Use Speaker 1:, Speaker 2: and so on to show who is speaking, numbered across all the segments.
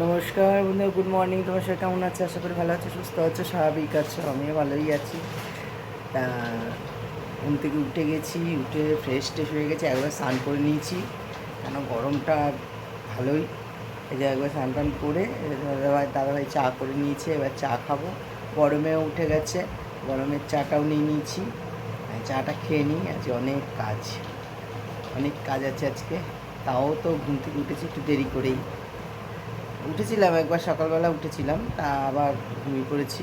Speaker 1: নমস্কার বন্ধু good morning তোমার সাথে কেমন আছে? আশা করি ভালো আছে, সুস্থ আছো, স্বাভাবিক আছো, আমিও ভালোই আছি। তা, ঘুম থেকে উঠে গেছি, উঠে ফ্রেশ ট্রেশ হয়ে গেছি, একবার স্নান করে নিয়েছি। কেন গরমটা ভালোই। এই যে একবার স্নান টান করে, দাদাভাই দাদাভাই চা করে নিয়েছে, এবার চা খাব। গরমেও উঠে গেছে, গরমের চাটাও নিয়ে নিয়েছি। চাটা খেয়ে নিই, আজকে অনেক কাজ। অনেক কাজ আছে আজকে। তাও তো ঘুম থেকে উঠেছি, একটু দেরি করেই। উঠেছিলাম, একবার সকালবেলা উঠেছিলাম, তা আবার ঘুমিয়ে পড়েছি।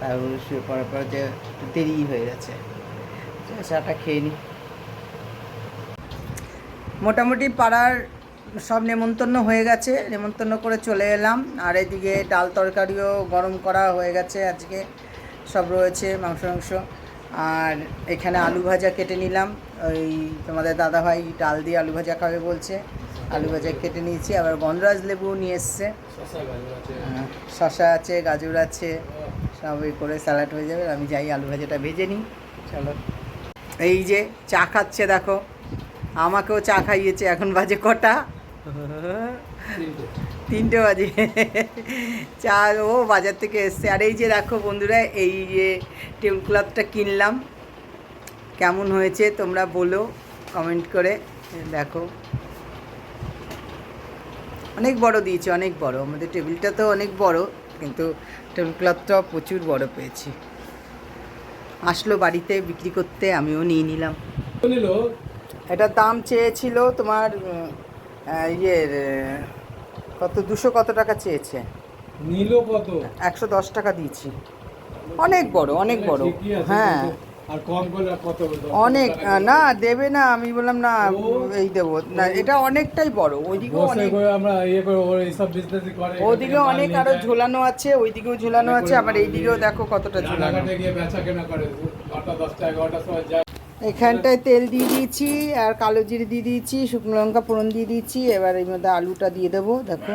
Speaker 1: তারপরে শুয়ে পড়ার পর যে দেরি হয়ে গেছে চাটা খেয়ে নিই মোটামুটি পাড়ার সব নেমন্তন্ন হয়ে গেছে, নেমন্তন্ন করে চলে এলাম। আর এদিকে ডাল তরকারিও গরম করা হয়ে গেছে, আজকে সব রয়েছে মাংস মাংস। আর এখানে আলু ভাজা কেটে নিলাম, ওই তোমাদের দাদাভাই ডাল দিয়ে আলু ভাজা খাবে বলছে। আলু ভাজা কেটে নিয়েছি আবার গন্ধরাজ লেবু নিয়ে এসছে। হ্যাঁ, শশা আছে গাজর আছে সব এই করে স্যালাড হয়ে যাবে। আমি যাই আলু ভাজাটা ভেজে নিই। চলো। এই যে চা খাচ্ছে দেখো। আমাকেও চা খাইয়েছে এখন বাজে কটা? তিনটে বাজে। চা ও বাজার থেকে এসছে। আর এই যে দেখো বন্ধুরা এই যে টেবিল ক্লথটা কিনলাম। কেমন হয়েছে তোমরা বলো কমেন্ট করে। দেখো। অনেক বড় দিয়েছে অনেক বড়। আমাদের টেবিলটা তো অনেক বড় কিন্তু টেবিল ক্লথটাও প্রচুর বড় পেয়েছি। আসলো বাড়িতে বিক্রি করতে আমিও নিয়ে নিলাম।
Speaker 2: নিল
Speaker 1: এটার দাম চেয়েছিল তোমার ইয়ের কত দুশো কত টাকা চেয়েছে?
Speaker 2: নিল কত?
Speaker 1: একশো দশ টাকা দিয়েছি। অনেক বড় অনেক বড়। হ্যাঁ। অনেক না দেবে না আমি বললাম না এই দেবো। না এটা অনেকটাই বড় ওইদিকেও অনেক
Speaker 2: ইয়ে
Speaker 1: ওদিকে অনেক
Speaker 2: আরও
Speaker 1: ঝোলানো আছে ওইদিকেও ঝোলানো আছে আবার এইদিকেও দেখো কতটা ঝোলানো। এখানটায় তেল দিয়ে দিয়েছি আর কালো জিরে দিয়ে দিয়েছি শুকনো লঙ্কা ফোড়ন দিয়ে দিয়েছি এবার এর মধ্যে আলুটা দিয়ে দেবো দেখো।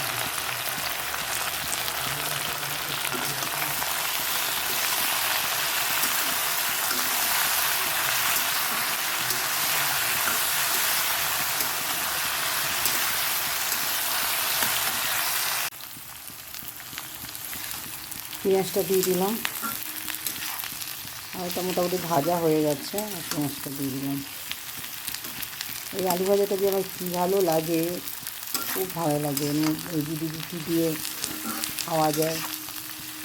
Speaker 1: পেঁয়াজটা দিয়ে দিলাম। আর এটা মোটামুটি ভাজা হয়ে যাচ্ছে আর পেঁয়াজটা দিয়ে দিলাম। এই আলু ভাজাটা যে আমার কী ভালো লাগে, খুব ভালো লাগে। এই দিদি রুটি দিয়ে খাওয়া যায়।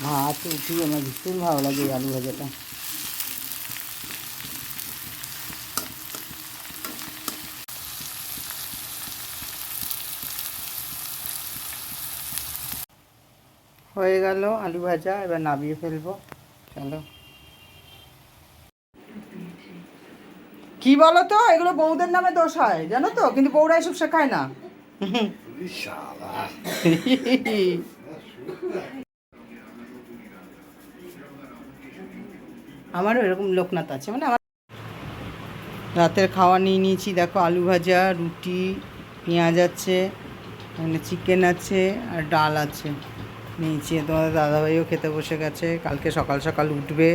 Speaker 1: ভাত, রুটি, আমার ভীষণ ভালো লাগে এই আলু ভাজাটা। হয়ে গেল আলু ভাজা এবার নামিয়ে ফেলব। চলো। কি বলো তো এগুলো বউদের নামে দোষ হয় জানো তো? কিন্তু বউরা এসব শেখায় না। আমারও এরকম লোকনাথ আছে মানে আমার রাতের খাওয়া নিয়ে নিয়েছি দেখো আলু ভাজা রুটি পেঁয়াজ আছে মানে চিকেন আছে আর ডাল আছে। নিয়েছি। তোমাদের দাদাভাইও খেতে বসে গেছে। কালকে সকাল সকাল উঠবে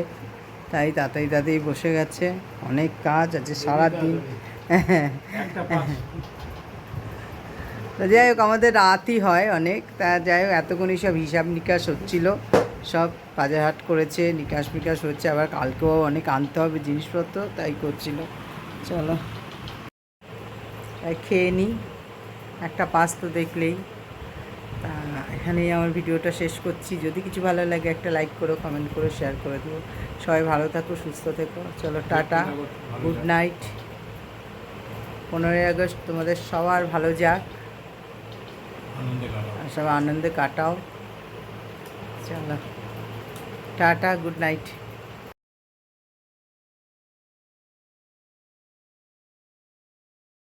Speaker 1: তাই তাড়াতাড়ি তাড়াতাড়ি বসে গেছে। অনেক কাজ আছে সারাদিন। তো যাই হোক আমাদের রাতই হয় অনেক। তা যাই হোক এতক্ষণই সব হিসাব নিকাশ হচ্ছিল। সব বাজার হাট করেছে নিকাশ মিকাশ হচ্ছে। আবার কালকেও অনেক আনতে হবে জিনিসপত্র তাই করছিল। চলো। তাই খেয়ে নিই। একটা পাস তো দেখলেই। এখানেই আমার ভিডিওটা শেষ করছি। যদি কিছু ভালো লাগে একটা লাইক করো কমেন্ট করো শেয়ার করে দিও। সবাই ভালো থাকো সুস্থ থেকো। চলো টাটা। গুড নাইট পনেরোই আগস্ট তোমাদের সবার ভালো যাক। সবাই আনন্দে কাটাও। চলো। Tata good night